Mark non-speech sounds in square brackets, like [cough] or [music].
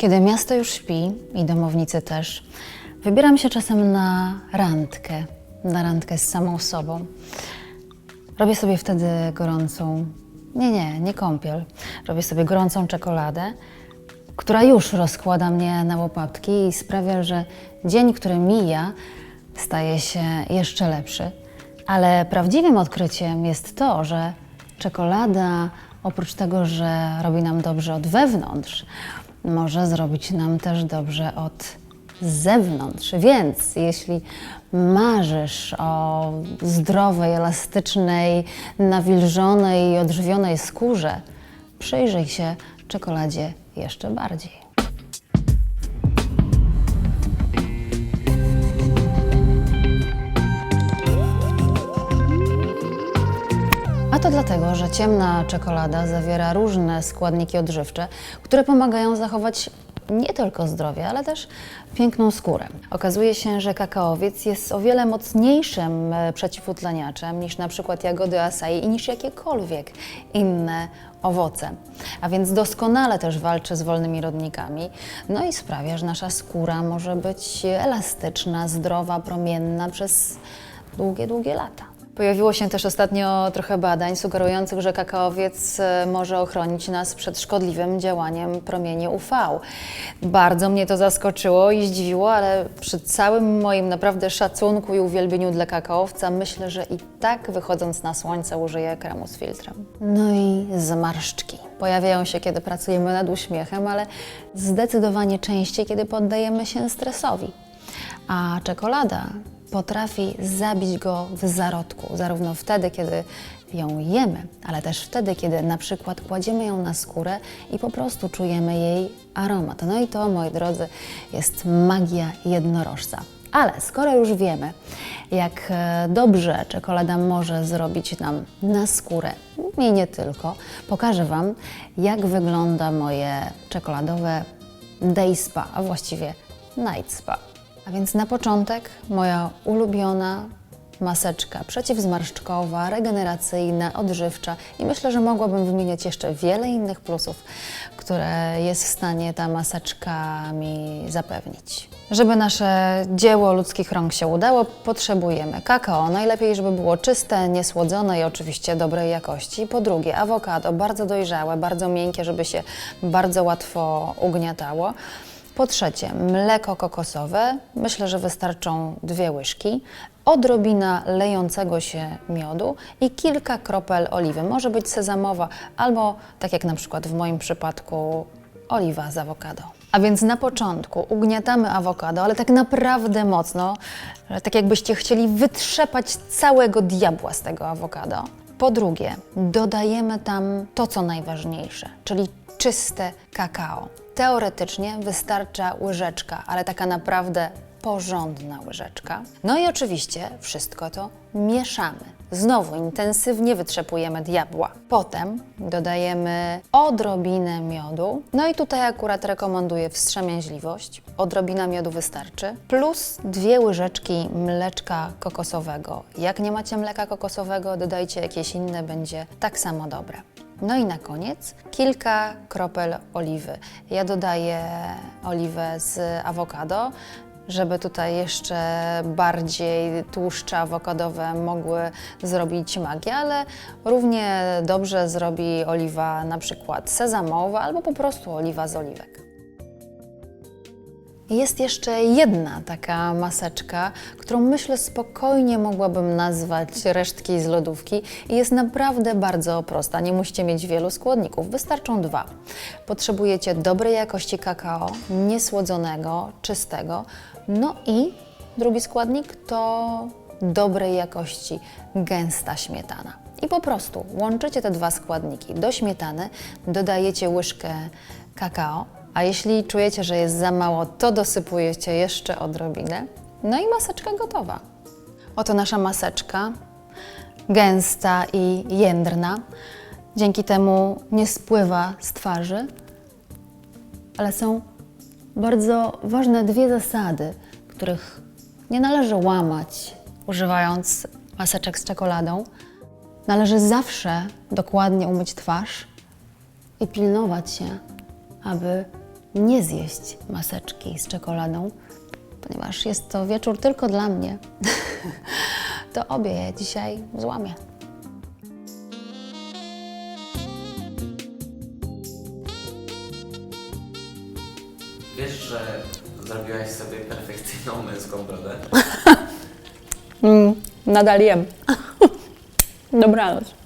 Kiedy miasto już śpi i domownicy też, wybieram się czasem na randkę, na randkę z samą sobą. Robię sobie wtedy gorącą, nie, nie, nie kąpiel. Robię sobie gorącą czekoladę, która już rozkłada mnie na łopatki i sprawia, że dzień, który mija, staje się jeszcze lepszy. Ale prawdziwym odkryciem jest to, że czekolada, oprócz tego, że robi nam dobrze od wewnątrz, może zrobić nam też dobrze od zewnątrz. Więc jeśli marzysz o zdrowej, elastycznej, nawilżonej i odżywionej skórze, przyjrzyj się czekoladzie jeszcze bardziej. To dlatego, że ciemna czekolada zawiera różne składniki odżywcze, które pomagają zachować nie tylko zdrowie, ale też piękną skórę. Okazuje się, że kakaowiec jest o wiele mocniejszym e, przeciwutleniaczem niż na przykład jagody acai i niż jakiekolwiek inne owoce. A więc doskonale też walczy z wolnymi rodnikami, no i sprawia, że nasza skóra może być elastyczna, zdrowa, promienna przez długie, długie lata. Pojawiło się też ostatnio trochę badań sugerujących, że kakaowiec e, może ochronić nas przed szkodliwym działaniem promieni UV. Bardzo mnie to zaskoczyło i zdziwiło, ale przy całym moim naprawdę szacunku i uwielbieniu dla kakaowca myślę, że i tak wychodząc na słońce użyję kremu z filtrem. No i zmarszczki. Pojawiają się, kiedy pracujemy nad uśmiechem, ale zdecydowanie częściej, kiedy poddajemy się stresowi. A czekolada potrafi zabić go w zarodku, zarówno wtedy, kiedy ją jemy, ale też wtedy, kiedy na przykład kładziemy ją na skórę i po prostu czujemy jej aromat. No i to, moi drodzy, jest magia jednorożca. Ale skoro już wiemy, jak e, dobrze czekolada może zrobić nam na skórę i nie tylko, pokażę Wam, jak wygląda moje czekoladowe day spa, a właściwie night spa. A więc na początek moja ulubiona maseczka przeciwzmarszczkowa, regeneracyjna, odżywcza i myślę, że mogłabym wymieniać jeszcze wiele innych plusów, które jest w stanie ta maseczka mi zapewnić. Żeby nasze dzieło ludzkich rąk się udało, potrzebujemy kakao, najlepiej, żeby było czyste, niesłodzone i oczywiście dobrej jakości. Po drugie, awokado, bardzo dojrzałe, bardzo miękkie, żeby się bardzo łatwo ugniatało. Po trzecie, mleko kokosowe. Myślę, że wystarczą dwie łyżki. Odrobina lejącego się miodu i kilka kropel oliwy. Może być sezamowa albo, tak jak na przykład w moim przypadku, oliwa z awokado. A więc na początku ugniatamy awokado, ale tak naprawdę mocno, tak jakbyście chcieli wytrzepać całego diabła z tego awokado. Po drugie, dodajemy tam to, co najważniejsze, czyli czyste kakao. Teoretycznie wystarcza łyżeczka, ale taka naprawdę porządna łyżeczka. No i oczywiście wszystko to mieszamy. Znowu intensywnie wytrzepujemy diabła. Potem dodajemy odrobinę miodu. No i tutaj akurat rekomenduję wstrzemięźliwość. Odrobina miodu wystarczy. Plus dwie łyżeczki mleczka kokosowego. Jak nie macie mleka kokosowego, dodajcie jakieś inne, będzie tak samo dobre. No i na koniec kilka kropel oliwy. Ja dodaję oliwę z awokado, żeby tutaj jeszcze bardziej tłuszcze awokadowe mogły zrobić magię, ale równie dobrze zrobi oliwa na przykład sezamowa albo po prostu oliwa z oliwek. Jest jeszcze jedna taka maseczka, którą myślę spokojnie mogłabym nazwać resztki z lodówki i jest naprawdę bardzo prosta. Nie musicie mieć wielu składników, wystarczą dwa. Potrzebujecie dobrej jakości kakao, niesłodzonego, czystego. No i drugi składnik to dobrej jakości gęsta śmietana. I po prostu łączycie te dwa składniki. Do śmietany dodajecie łyżkę kakao, a jeśli czujecie, że jest za mało, to dosypujecie jeszcze odrobinę. No i maseczka gotowa. Oto nasza maseczka, gęsta i jędrna. Dzięki temu nie spływa z twarzy, ale są bardzo ważne dwie zasady, których nie należy łamać, używając maseczek z czekoladą. Należy zawsze dokładnie umyć twarz i pilnować się, aby nie zjeść maseczki z czekoladą, ponieważ jest to wieczór tylko dla mnie, [laughs] to obie je dzisiaj złamię. Wiesz, że zrobiłaś sobie perfekcyjną męską brodę? [laughs] Nadal jem. [laughs] Dobranoc.